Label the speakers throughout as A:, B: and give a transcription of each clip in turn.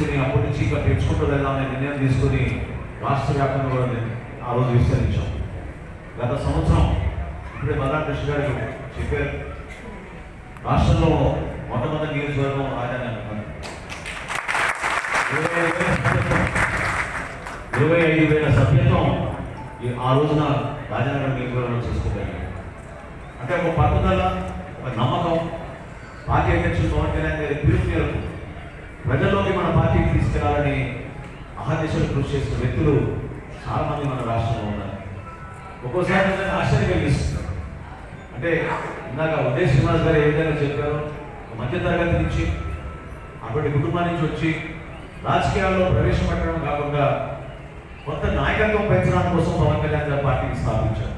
A: చేసుకుని అప్పటి నుంచి ఇంకా పెంచుకుంటూ వెళ్దామనే నిర్ణయం తీసుకుని రాష్ట్ర వ్యాప్తంగా కూడా నేను ఆ రోజు విస్తరించాం. గత సంవత్సరం ఇప్పుడే మల్లాకృష్ణ గారు చెప్పారు. రాష్ట్రంలో మొట్టమొదటి నియోజకవర్గం రాజధాని అనుకున్నాను ఇరవై ఐదు వేల సభ్యత్వం ఆ రోజున రాజనగరం నియోజకవర్గంలో చేసుకుంటారు. అంటే ఒక పట్టుదల ఒక నమ్మకం. పార్టీ అధ్యక్షులు పవన్ కళ్యాణ్ గారి పిలుపు మేరకు ప్రజల్లోకి మన పార్టీకి తీసుకెళ్ళాలని అహర్నిశలు కృషి చేసిన వ్యక్తులు చాలా మంది మన రాష్ట్రంలో ఉన్నారు. ఒక్కోసారి నిజంగా ఆశ్చర్యం కలిగిస్తుంది అంటే ఇందాక ఉదయ్ శ్రీనివాస్ గారు ఏ విధంగా చెప్పారో మధ్య తరగతి నుంచి అప్పటి కుటుంబం నుంచి వచ్చి రాజకీయాల్లో ప్రవేశపెట్టడం కాకుండా కొత్త నాయకత్వం పెంచడం కోసం పవన్ కళ్యాణ్ గారు పార్టీని స్థాపించారు.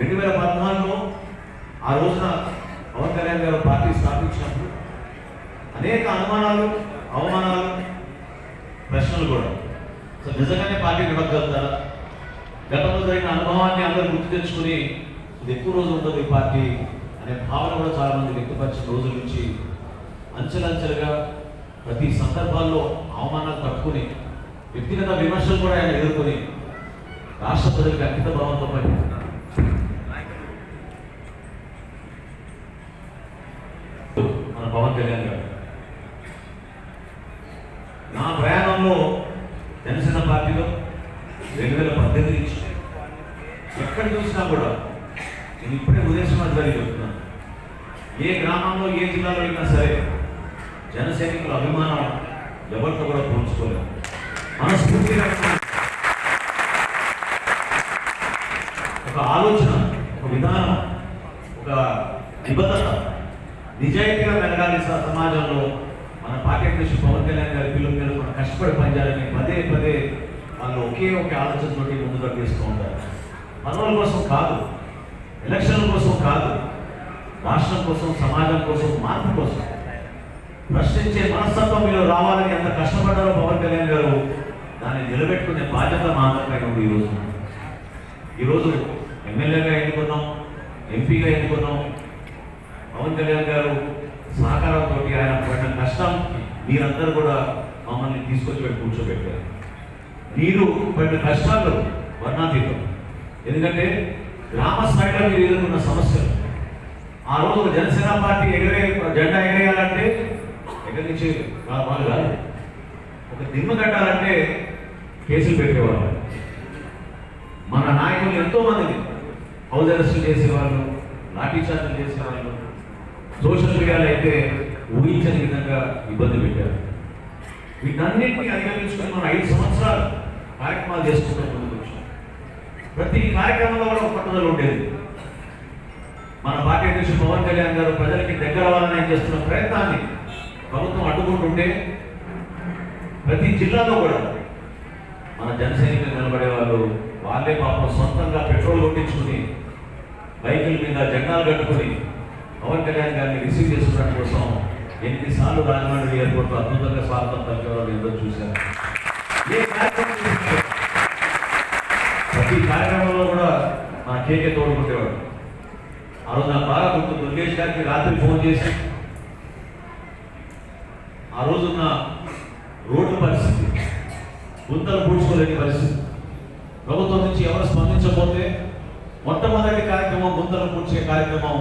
A: రెండు వేల పద్నాలుగులో ఆ రోజున పవన్ కళ్యాణ్ గారు పార్టీ స్థాపించినప్పుడు అనేక అనుమానాలు అవమానాలు ప్రశ్నలు కూడా. సో నిజంగానే పార్టీ నడపగలుగుతారా గతంలో జరిగిన అనుభవాన్ని అందరూ గుర్తు తెచ్చుకుని ఇది ఎక్కువ రోజులు ఉంటుంది ఈ పార్టీ అనే భావన కూడా చాలా మంది వ్యక్తపరిచిన రోజుల నుంచి అంచెలంచెలుగా ప్రతి సందర్భాల్లో అవమానాలు తట్టుకుని వ్యక్తిగత విమర్శలు కూడా ఆయన ఎదుర్కొని రాష్ట్ర ప్రజలకు అంకిత భావంతో పని మన పవన్ కళ్యాణ్ గారు నా ప్రయాణంలో జనసేన పార్టీలో రెండు వేల పద్దెనిమిది నుంచి ఎక్కడ చూసినా కూడా నేను ఇప్పుడే ఉదయశ్వర్ గారికి చెప్తున్నాను ఏ గ్రామంలో ఏ జిల్లాలో అయినా సరే జన సైనికుల అభిమానం ఎవరితో కూడా పోల్చుకోలేము మనస్ఫూర్తిగా ఒక ఆలోచన ఒక విధానం ఒక నిబద్ధత నిజాయితీగా పెరగాలి స- సమాజంలో. మన పార్టీ అధ్యక్షుడు పవన్ కళ్యాణ్ గారి పిల్లల మీద మనం కష్టపడి పనిచేయాలని పదే పదే వాళ్ళు ఒకే ఒక ఆలోచనతోటి ముందుకు తీస్తూ ఉంటారు. పదవుల కోసం కాదు. ఎలక్షన్ల కోసం కాదు రాష్ట్రం కోసం సమాజం కోసం మార్పు కోసం. ప్రశ్నించే మనస్తత్వం మీరు రావాలని ఎంత కష్టపడ్డారో పవన్ కళ్యాణ్ గారు దాన్ని నిలబెట్టుకునే బాధ్యత మాత్రమే ఉంది ఈరోజు. ఈరోజు ఎమ్మెల్యేగా ఎన్నుకున్నాం ఎంపీగా ఎన్నుకున్నాం. పవన్ కళ్యాణ్ గారు సహకారంతో ఆయన పడిన కష్టం మీరందరూ కూడా మమ్మల్ని తీసుకొచ్చి పెట్టి కూర్చోబెట్టారు. మీరు పడిన కష్టాలు వర్ణాతీతం. ఎందుకంటే గ్రామ స్థాయిలో మీరు ఎదుర్కొన్న సమస్యలు. ఆ రోజు జనసేన పార్టీ ఎగరే జెండా ఎగరేయాలంటే ఎగరించి వాళ్ళు కాదు ఒక దిమ్మ కట్టాలంటే కేసులు పెట్టేవాళ్ళు. మన నాయకులు ఎంతో మందిని హౌస్ అరెస్టులు చేసేవాళ్ళు లాఠీచార్జీలు చేసేవాళ్ళు సోషల్ మీడియాలో అయితే ఊహించని విధంగా ఇబ్బంది పెట్టారు. వీటన్నింటినీ అధిగమించుకొని మనం ఐదు సంవత్సరాలు కార్యక్రమాలు చేసుకుంటాం ప్రతి కార్యక్రమంలో కూడా ఒక పట్టుదల ఉండేది. మన పార్టీ అధ్యక్షుడు పవన్ కళ్యాణ్ గారు ప్రజలకి దగ్గర అవ్వాలని ఆయన చేస్తున్న ప్రయత్నాన్ని ప్రభుత్వం అడ్డుకుంటుంటే ప్రతి జిల్లాలో కూడా మన జన నిలబడే వాళ్ళు వాళ్ళే పాపం సొంతంగా పెట్రోల్ కొట్టించుకుని బైకుల మీద జెండాలు కట్టుకుని పవన్ కళ్యాణ్ గారిని రిసీవ్ చేసుకోవడం కోసం ఎన్నిసార్లు రాజమండ్రి ఎయిర్పోర్ట్లో అద్భుతంగా స్వాగతం పలికేవాళ్ళు ఏదో చూశారు. ఏ కార్యక్రమం ప్రతి కార్యక్రమంలో కూడా మన కేకే తోడుకుంటేవాడు. ఆ రోజు నాకు బాగా గుర్తు దుర్గేష్ గారికి రాత్రి ఫోన్ చేసి ఆ రోజున్న రోడ్డు పరిస్థితి గుంతలు పూడ్చుకోలేని పరిస్థితి. ప్రభుత్వం నుంచి ఎవరు స్పందించకపోతే మొట్టమొదటి కార్యక్రమం గుంతలు పూడ్చే కార్యక్రమం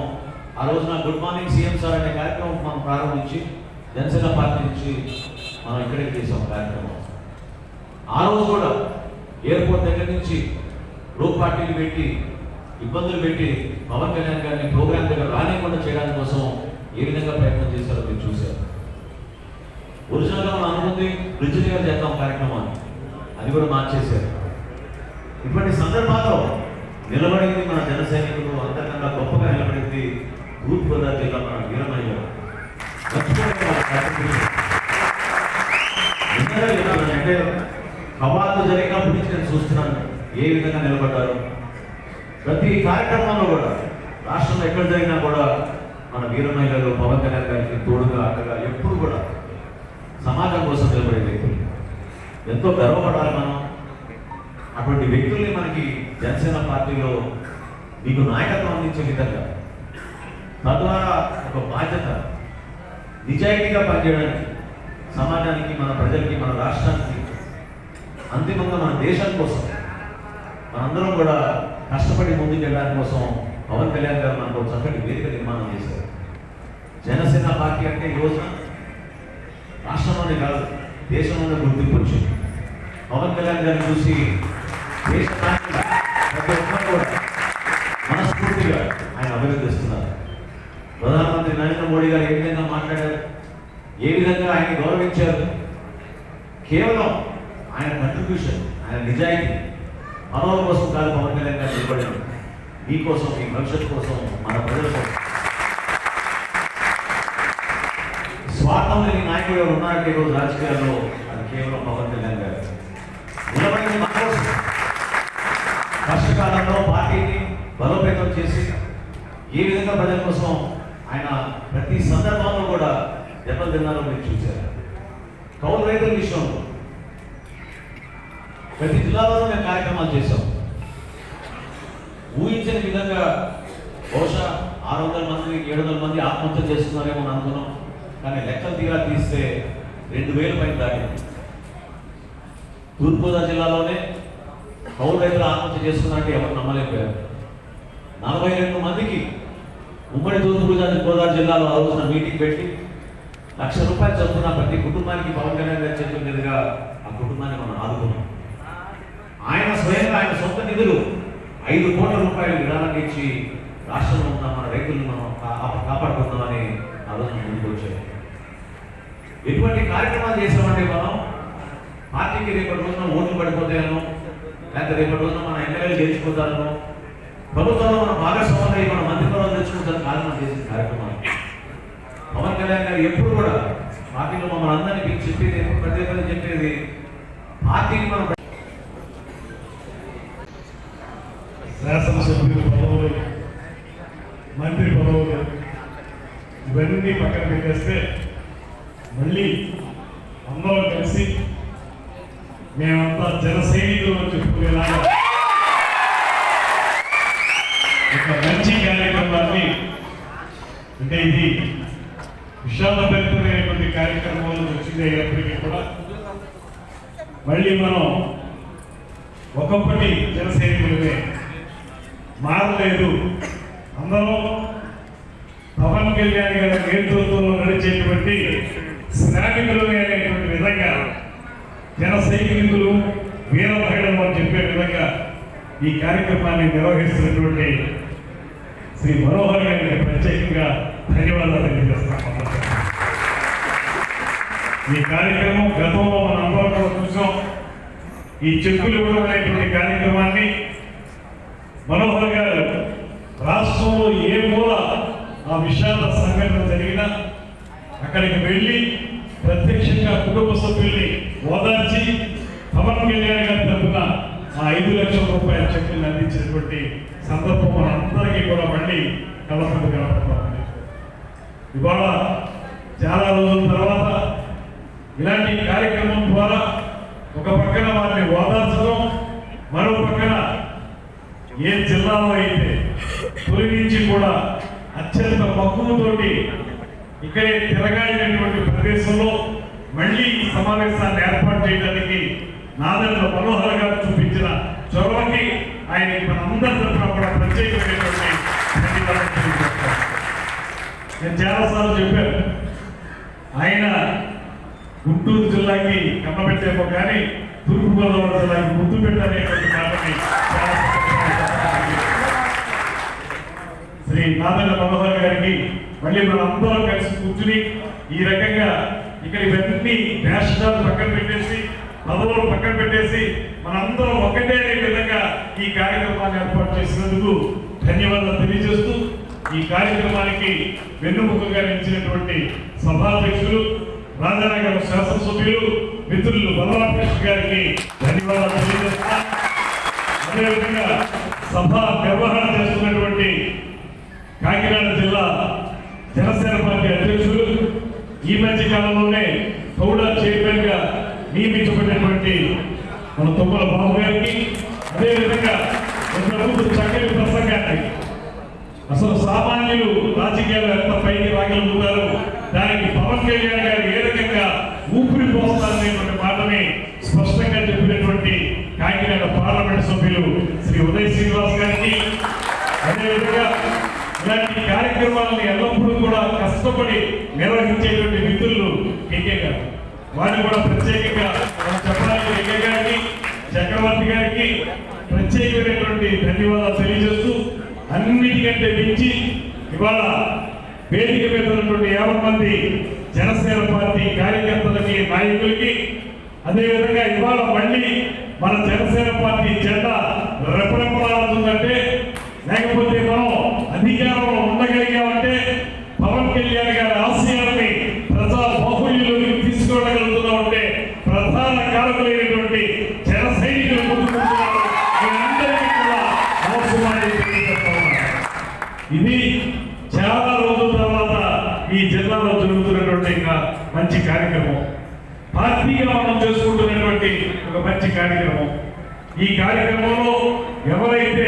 A: ఆ రోజున గుడ్ మార్నింగ్ సీఎం సార్ అనే కార్యక్రమం మనం ప్రారంభించి జనసేన పార్టీ నుంచి మనం ఇక్కడికి చేసాం కార్యక్రమం. ఆ రోజు కూడా ఎయిర్పోర్ట్ దగ్గర నుంచి రో పార్టీలు పెట్టి ఇబ్బందులు పెట్టి పవన్ కళ్యాణ్ గారిని ప్రోగ్రామ్ దగ్గర రానివ్వకుండా చేయడానికి కోసం ఏ విధంగా ప్రయత్నం చేశారో మీరు చూశారు. ఒరిజినల్గా మనం అనుకుంది బ్రిడ్జ్ దగ్గర చేద్దాం కార్యక్రమాన్ని అది కూడా మార్చేశారు. ఇటువంటి సందర్భాల్లో నిలబడింది మన జన సైనికులు అంతకన్నా గొప్పగా నిలబడింది తూర్పుగోదావరి జిల్లా మన వీరమయ్య అంటే కవాతు జరిగినప్పుడు నుంచి నేను చూస్తున్నాను. ఏ విధంగా నిలబడ్డారు? ప్రతి కార్యక్రమంలో కూడా రాష్ట్రంలో ఎక్కడ జరిగినా కూడా మన వీరమయ్య గారు పవన్ కళ్యాణ్ గారికి తోడుగా అండగా ఎప్పుడు కూడా సమాజం కోసం నిలబడే వ్యక్తులు. ఎంతో గర్వపడాలి మనం. అటువంటి వ్యక్తుల్ని మనకి జనసేన పార్టీలో మీకు నాయకత్వం అందించే విధంగా తద్వారా ఒక బాధ్యత నిజాయితీగా పనిచేయడానికి సమాజానికి మన ప్రజలకి మన రాష్ట్రానికి అంతిమంగా మన దేశం కోసం మనందరం కూడా కష్టపడి ముందుకు వెళ్ళడానికి కోసం పవన్ కళ్యాణ్ గారు మనకు చక్కటి వేదిక నిర్మాణం చేశారు. జనసేన పార్టీ అంటే యోజన రాష్ట్రంలోనే కాదు దేశంలోనే గుర్తింపు వచ్చింది. పవన్ కళ్యాణ్ గారిని చూసి దేశ ప్రతి ఒక్కరు కూడా మనస్ఫూర్తిగా ఆయన అభినందిస్తున్నారు. ప్రధానమంత్రి నరేంద్ర మోడీ గారు ఏ విధంగా మాట్లాడారు? ఏ విధంగా ఆయన గౌరవించారు? కేవలం ఆయన కంట్రిబ్యూషన్ ఆయన నిజాయితీ మనోల కోసం కాదు పవన్ కళ్యాణ్ గారు నిలబడిన మీకోసం మీ భవిష్యత్తు కోసం మన ప్రజల కోసం. స్వార్థం లేని నాయకుడు ఎవరు ఉన్నారంటే ఈరోజు రాజకీయాల్లో అది కేవలం పవన్ కళ్యాణ్ గారు. నిలబడింది మన కోసం. కష్టకాలంలో పార్టీని బలోపేతం చేసి ఏ విధంగా ప్రజల కోసం ఆయన ప్రతి సందర్భంలో కూడా దెబ్బలు తిన్నారో మీరు చూశారు. కౌలు రైతుల విషయంలో ప్రతి జిల్లాలోనూ మేము కార్యక్రమాలు చేశాం. ఊహించని విధంగా బహుశా ఆరు వందల మంది ఏడు వందల మంది ఆత్మహత్య చేస్తున్నారేమో అని అనుకున్నాం. కానీ లెక్కలు తీరా తీస్తే రెండు వేల పైన దాటింది. తూర్పుగోదావరి జిల్లాలోనే కౌలు రైతులు ఆత్మహత్య చేస్తున్నారంటే ఎవరు నమ్మలేకపోయారు. నలభై రెండు మందికి ఉమ్మడి తూర్పుగోదావరి గోదావరి జిల్లాలో ఆ రోజున మీటింగ్ పెట్టి లక్ష రూపాయలు చదువుతున్న ప్రతి కుటుంబానికి పవన్ కళ్యాణ్ గారి చేతుల మీదుగా ఆ కుటుంబాన్ని మనం ఆదుకున్నాం ఆయన స్వయంగా ఆయన సొంత నిధులు ఐదు కోట్ల రూపాయలు విరాళాన్ని ఇచ్చి రాష్ట్రంలో ఉన్న మన రైతులను మనం కాపాడుకుందామని ఆలోచన రోజు ముందుకు వచ్చాయి ఎటువంటి కార్యక్రమాలు చేసామంటే మనం? పార్టీకి రేపటి రోజున ఓట్లు పడిపోతాయనో లేకపోతే రేపటి రోజున మన ఎమ్మెల్యేలు గెలిచిపోతారనో ప్రభుత్వంలో మన భాగస్వామ్యం అయ్యి మన మంత్రి తెచ్చుకుంటాను తెచ్చుకుంటారు కాదు చేసిన కార్యక్రమాలు. పవన్ కళ్యాణ్ గారు ఎప్పుడు కూడా పార్టీలో మమ్మల్ని అందరినీ పిలిచి చెప్పేది ఎప్పుడు ప్రతి చెప్పేది పార్టీని మనం
B: శాసనసభ్యుల పదవులు మంత్రి పదవులు ఇవన్నీ పక్కన పెట్టేస్తే మళ్ళీ అందరం కలిసి మేమంతా జన సైనికులు అని చెప్పుకునేలాగా ఒక మంచి కార్యక్రమాన్ని అంటే ఇది విషాదభరితమైనటువంటి కార్యక్రమాలు వచ్చింది అయినప్పటికీ కూడా మళ్ళీ మనం ఒకప్పటి జన సైనికులమే మారలేదు. అందరూ పవన్ కళ్యాణ్ గారి నేతృత్వంలో నడిచేటువంటి శ్రామికులు అనేటువంటి విధంగా జన సైనికులు వీర మహిళలు అని చెప్పే విధంగా ఈ కార్యక్రమాన్ని నిర్వహిస్తున్నటువంటి శ్రీ మనోహర్ గారికి ప్రత్యేకంగా ధన్యవాదాలు తెలియజేస్తాం ఈ కార్యక్రమం గతంలో మనం అందరం చూసాం. ఈ చెక్కులు ఇవ్వడం అనేటువంటి కార్యక్రమాన్ని మనోహర్ గారు రాష్ట్రంలో ఏ మూల ఆ విషాద సంఘటన జరిగినా అక్కడికి వెళ్ళి ప్రత్యక్షంగా కుటుంబ సభ్యుల్ని ఓదార్చి పవన్ కళ్యాణ్ గారి తరఫున ఆ ఐదు లక్షల రూపాయల చెక్కులను అందించినటువంటి సందర్భం మనందరికీ కూడా మళ్ళీ కలపండి కలపడుతుంది ఇవాళ చాలా రోజుల తర్వాత ఇలాంటి కార్యక్రమం ద్వారా ఒక పక్కన వారిని ఓదార్చడం మరో పక్కన ఏ జిల్లాలో అయితే తొలి నుంచి కూడా అత్యంత మక్కువతోటి ఇక్కడే తిరగాడినటువంటి ప్రదేశంలో మళ్ళీ ఈ సమావేశాన్ని ఏర్పాటు చేయడానికి నాదెండ్ల మనోహర్ గారు చూపించిన చొరవకి ఆయన మనందరి తరఫున కూడా ప్రత్యేకమైనటువంటి నేను చాలాసార్లు చెప్పాను ఆయన గుంటూరు జిల్లాకి కన్నబెట్టేమో కానీ తూర్పుగోదావరి జిల్లాకి ముద్దు పెట్టనేటువంటి మాటని చాలా సందర్భంగా నాదన్న మనోహర్ గారికి మళ్ళీ మన అందరం కలిసి కూర్చుని ఈ రకంగా ఇక్కడ ఇవన్నీ నేషనల్ పక్కన పెట్టేసి పదవులు పక్కన పెట్టేసి మనందరం ఒకటే విధంగా ఈ కార్యక్రమాన్ని ఏర్పాటు చేసినందుకు ధన్యవాదాలు తెలియజేస్తూ ఈ కార్యక్రమానికి వెన్నుముకగా నిలిచినటువంటి సభాధ్యక్షులు రాజానగరం శాసనసభ్యులు మిత్రులు బలరామకృష్ణ గారికి ధన్యవాదాలు తెలియజేస్తా. అదేవిధంగా సభ నిర్వహణ చేస్తున్నటువంటి కాకినాడ జిల్లా జనసేన పార్టీ అధ్యక్షులు. ఈ మధ్య కాలంలోనే గౌడ చైర్మన్గా నియమించబడినటువంటి మన తుమ్మల బాబు గారికి అదేవిధంగా ఇంతకుముందు చక్కని ప్రసంగాన్ని అసలు సామాన్యులు రాజకీయాలు ఎంత పైకి రాగలుగుతారు దానికి పవన్ కళ్యాణ్ గారు ఏ రకంగా ఊపిరి పోస్తారనేటువంటి మాటని స్పష్టంగా చెప్పినటువంటి కాకినాడ పార్లమెంట్ సభ్యులు శ్రీ ఉదయ్ శ్రీనివాస్ గారికి అదేవిధంగా ఇలాంటి కార్యక్రమాలను ఎల్లప్పుడూ కూడా కష్టపడి నిర్వహించేటువంటి మిత్రులు కేకే గారు. వారిని కూడా ప్రత్యేకంగా చెప్పడానికి కేకే గారికి చక్రవర్తి గారికి ప్రత్యేకమైనటువంటి ధన్యవాదాలు తెలియజేస్తూ అన్నిటికంటే మించి ఇవాళ వేదిక మీద ఉన్నటువంటి యాభై మంది జనసేన పార్టీ కార్యకర్తలకి నాయకులకి అదేవిధంగా ఇవాళ మళ్ళీ మన జనసేన పార్టీ జెండా రెపరెపలాడుతుందంటే లేకపోతే మనం అధికారంలో ఉండగలిగామంటే పవన్ కళ్యాణ్ గారి ఆశయాలని ప్రజా బాహుళ్యంలోకి తీసుకెళ్ళగలుగుతున్నామంటే ప్రధాన కారకులైనటువంటి జన సైనికులు ముందుకుంటున్నారు వీరందరికీ కూడా అవసరమని తెలియజేస్తా ఉన్నాను. ఇది చాలా రోజుల తర్వాత ఈ జిల్లాలో జరుగుతున్నటువంటి ఒక మంచి కార్యక్రమం. పార్టీగా మనం చేసుకుంటున్నటువంటి ఒక మంచి కార్యక్రమం. ఈ కార్యక్రమంలో ఎవరైతే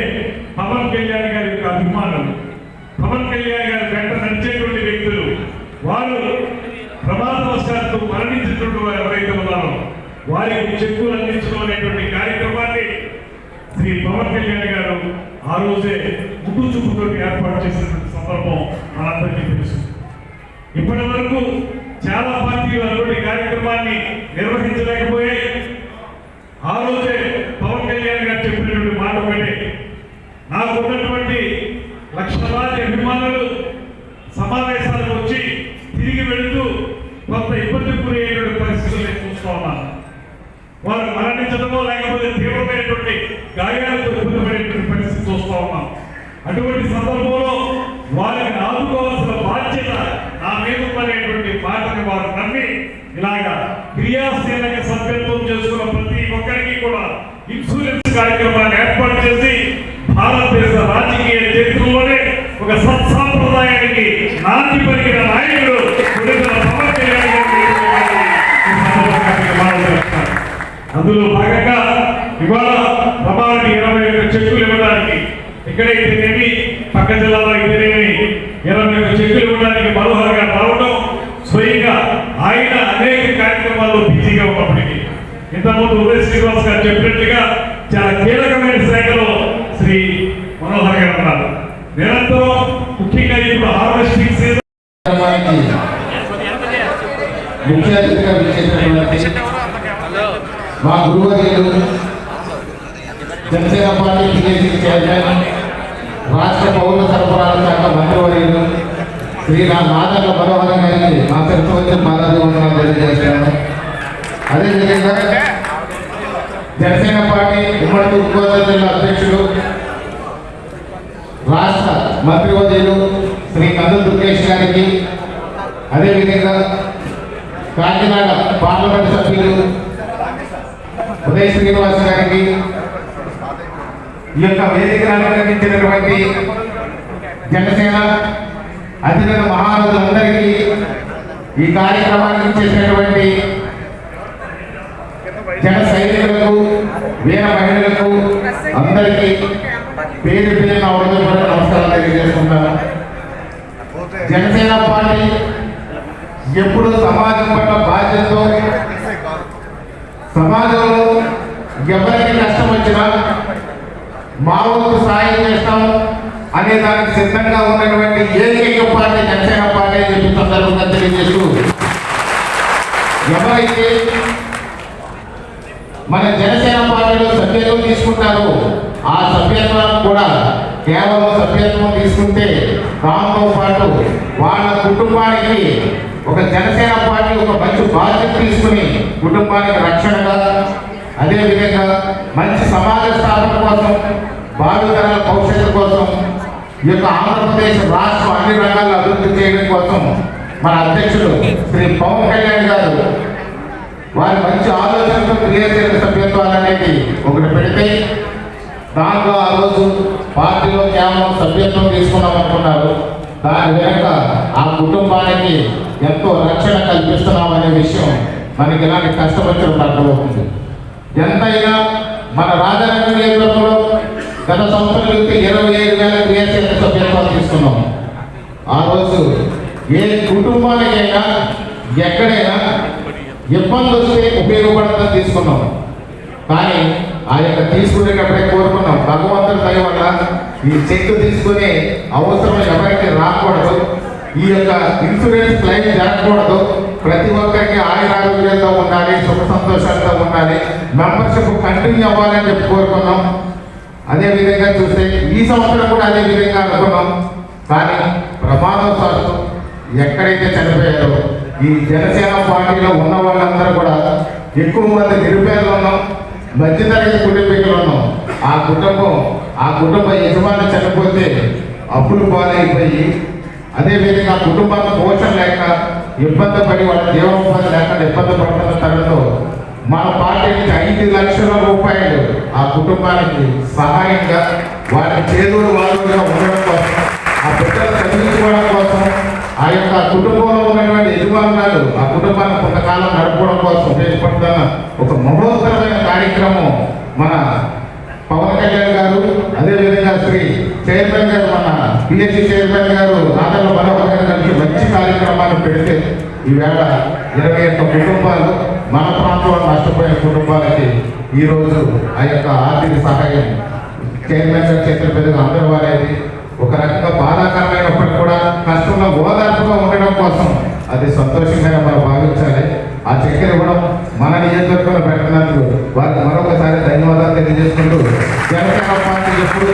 B: పవన్ కళ్యాణ్ గారి యొక్క అభిమానులు పవన్ కళ్యాణ్ గారి వెంట నడిచేటువంటి వ్యక్తులు వారు ప్రమాదవశాత్తు మరణించినటువంటి వారు ఎవరైతే ఉన్నారో వారికి చెక్కులు అందించడం అనేటువంటి కార్యక్రమాన్ని శ్రీ పవన్ కళ్యాణ్ గారు ఆ రోజే ముట్టు చూపుతో ఏర్పాటు చేసిన సందర్భం మనందరికీ తెలుసు. ఇప్పటి వరకు చాలా పార్టీలు అటువంటి కార్యక్రమాన్ని నిర్వహించలేకపోయాయి. ఆ రోజే పవన్ కళ్యాణ్ గారు చెప్పినటువంటి మాట ఒకటే నాకు ఉన్నటువంటి లక్షలాది అభిమానులు సమావేశాలకు వచ్చి తిరిగి వెళుతూ కొంత ఇబ్బంది గురయ్యేటువంటి పరిస్థితులు నేను చూస్తూ ఉన్నాను వారు మరణించడమో లేకపోతే తీవ్రమైనటువంటి గాయాలతో ఇబ్బంది పడేటువంటి పరిస్థితి చూస్తూ ఉన్నాం అటువంటి సందర్భంలో వారిని ఆదుకోవాల్సిన బాధ్యత నా అనేటువంటి మాటని వారు నమ్మి ఇలాగా క్రియాశీలక సభ్యత్వం చేసుకున్న ప్రతి ఒక్కరికి కూడా ఇన్సూరెన్స్ కార్యక్రమాన్ని ఏర్పాటు చేసి భారతదేశ రాజకీయ చరిత్రలోనే ఒక సత్సాంప్రదాయానికి నాంది పలికిన నాయకుడు అందులో భాగంగా ఇవాళ ప్రభావానికి ఇరవై ఒక్క చెక్కులు ఇవ్వడానికి ఇక్కడైతేనేమి పక్క జిల్లాలో అయితేనేమి ఇరవై ఒక్క చెక్కులు ఇవ్వడానికి మనోహర్ రావడం ఆయన అనేక కార్యక్రమాల్లో బిజీగా ఉన్నప్పటికీ ఇంతకుముందు ఉదయ్ శ్రీనివాస్ గారు చెప్పినట్లుగా చాలా కీలకమైన శాఖలో శ్రీ మనోహర్ గారు ఉన్నారు. నిరంతరం ముఖ్యంగా ఇప్పుడు హార్వెస్టింగ్ సీజన్.
C: ముఖ్య అతిథిగా విచ్చేసినటువంటి మా గురువర్యులు జనసేన పార్టీ చైర్మన్ రాష్ట్ర పౌర సరఫరాల శాఖ మంత్రివర్యులు శ్రీ నా నాదర్ల మనోహర్ గారికి మా సరస్వతి పాదాభివందనాలు తెలియజేస్తాను అదేవిధంగా జనసేన పార్టీ ఉమ్మడి తూర్పుగోదావరి జిల్లా అధ్యక్షులు రాష్ట్ర మంత్రివర్యులు శ్రీ కందు దుర్గేష్ గారికి అదేవిధంగా కాకినాడ పార్లమెంట్ సభ్యులు ఉదయ శ్రీనివాస్ గారికి ఈ యొక్క వేదికను అలంకరించినటువంటి జనసేన అతిథులు మహారాజులందరికీ ఈ కార్యక్రమానికి చేసినటువంటి జన సైనికులకు వీర మహిళలకు అందరికీ పేరు పేరున నా హృదయపూర్వక నమస్కారాలు జనసేన పార్టీ ఎప్పుడు సమాజం పట్ల బాధ్యతతో సమాజంలో ఎవరికి కష్టం వచ్చినా మా వంతు సాయం చేస్తాం. అనే దానికి సిద్ధంగా ఉన్నటువంటి ఏకైక పార్టీ జనసేన పార్టీ అని చెప్పి సందర్భంగా తెలియజేస్తూ ఎవరైతే మన జనసేన పార్టీలో సభ్యత్వం తీసుకుంటారో ఆ సభ్యత్వాన్ని కూడా కేవలం సభ్యత్వం తీసుకుంటే రామ్తో పాటు వాళ్ళ కుటుంబానికి ఒక జనసేన పార్టీ ఒక మంచి బాధ్యత తీసుకుని కుటుంబానికి రక్షణగా అదేవిధంగా మంచి సమాజ స్థాపన కోసం భావితరాల భవిష్యత్తు కోసం ఈ యొక్క ఆంధ్రప్రదేశ్ రాష్ట్రం అన్ని రంగాల్లో అభివృద్ధి చేయడం కోసం మన అధ్యక్షుడు శ్రీ పవన్ కళ్యాణ్ గారు వారి మంచి ఆలోచనతో క్రియాశీల సభ్యత్వాలు అనేది ఒకటి పెడితే దాంట్లో ఆ రోజు పార్టీలో కేవలం సభ్యత్వం తీసుకున్నాం అనుకున్నారు. దాని వెనుక ఆ కుటుంబానికి ఎంతో రక్షణ కల్పిస్తున్నాం అనే విషయం మనకి ఇలాంటి కష్టపరిచడం అర్థమవుతుంది ఎంతైనా మన రాజానగర నియోజకవర్గంలో గత సంవత్సరం చూస్తే ఇరవై ఐదు వేల క్రియాశీలక సభ్యత్వాలు తీసుకున్నాం. ఆ రోజు ఏ కుటుంబానికైనా ఎక్కడైనా ఇబ్బంది వస్తే ఉపయోగపడదని తీసుకున్నాం. కానీ ఆ యొక్క తీసుకునేటప్పుడే కోరుకున్నాం. భగవంతుడి దయ వల్ల ఈ చెక్ తీసుకునే అవసరం ఎవరికి రాకూడదు. ఈ యొక్క ఇన్సూరెన్స్ క్లెయిమ్ జరగకూడదు. ప్రతి ఒక్కరికి ఆయురారోగ్యంతో ఉండాలి సుఖ సంతోషాలతో ఉండాలి. మెంబర్షిప్ కంటిన్యూ అవ్వాలని చెప్పి కోరుకున్నాం. అదే విధంగా చూస్తే ఈ సంవత్సరం కూడా అదే విధంగా అనుకున్నాం. కానీ ప్రమాదవశాత్తు ఎక్కడైతే చనిపోయారో ఈ జనసేన పార్టీలో ఉన్న వాళ్ళందరూ కూడా ఎక్కువ మంది నిరుపేదలు ఉన్నాం మధ్యతరగతి కుటుంబీకులు ఉన్నాం. ఆ కుటుంబం ఆ కుటుంబ యజమాని చనిపోతే అప్పులు పాలైపోయి అదే విధంగా కుటుంబానికి పోషణ లేక ఇబ్బంది పడి వాళ్ళ జీవనోపాధి లేకుండా ఇబ్బంది పడుతున్న తరుణంలో మన పార్టీ నుంచి ఐదు లక్షల రూపాయలు ఆ కుటుంబానికి సహాయంగా వారి చేదోడు వారుగా ఉండడం కోసం ఆ బిడ్డలు చదివించుకోవడం కోసం ఆ యొక్క కుటుంబంలో ఉన్నటువంటి యజమానురాలు ఆ కుటుంబాన్ని కొంతకాలం నడుపుకోవడం కోసం ఉపయోగపడుతున్న ఒక మహోత్తరమైన కార్యక్రమం మన పవన్ కళ్యాణ్ గారు అదేవిధంగా శ్రీ చైర్మన్ గారు మన పిహెచ్సి చైర్మన్ గారు నాదల మనోహర్ గారు కలిసి మంచి కార్యక్రమాలు పెడితే ఈవేళ ఇరవై ఒక్క కుటుంబాలు మన ప్రాంతంలో నష్టపోయిన కుటుంబాలకి ఈరోజు ఆ యొక్క ఆర్థిక సహాయం చైర్మన్ గారి చేతుల మీదుగా అందరూ వారేది ఒక రకంగా బాధాకరమైనప్పటికీ కూడా కష్టంలో ఓదార్పుగా ఉండడం కోసం అది సంతోషంగా మనం భావించాలి. ఆ చక్కెర ఇవ్వడం మన నియోజకవర్గంలో పెట్టినందుకు వారికి మరొకసారి ధన్యవాదాలు తెలియజేసుకుంటూ జనసేన పార్టీ ఎప్పుడు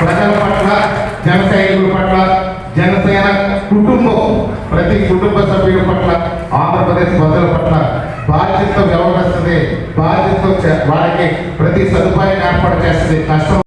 C: ప్రజల పట్ల జన సైనికుల పట్ల జనసేన కుటుంబం ప్రతి కుటుంబ సభ్యుల పట్ల ఆంధ్రప్రదేశ్ ప్రజల పట్ల బాధ్యత వ్యవహరిస్తుంది బాధ్యత వాళ్ళకి వారికి ప్రతి సదుపాయం ఏర్పాటు చేస్తుంది కష్టం.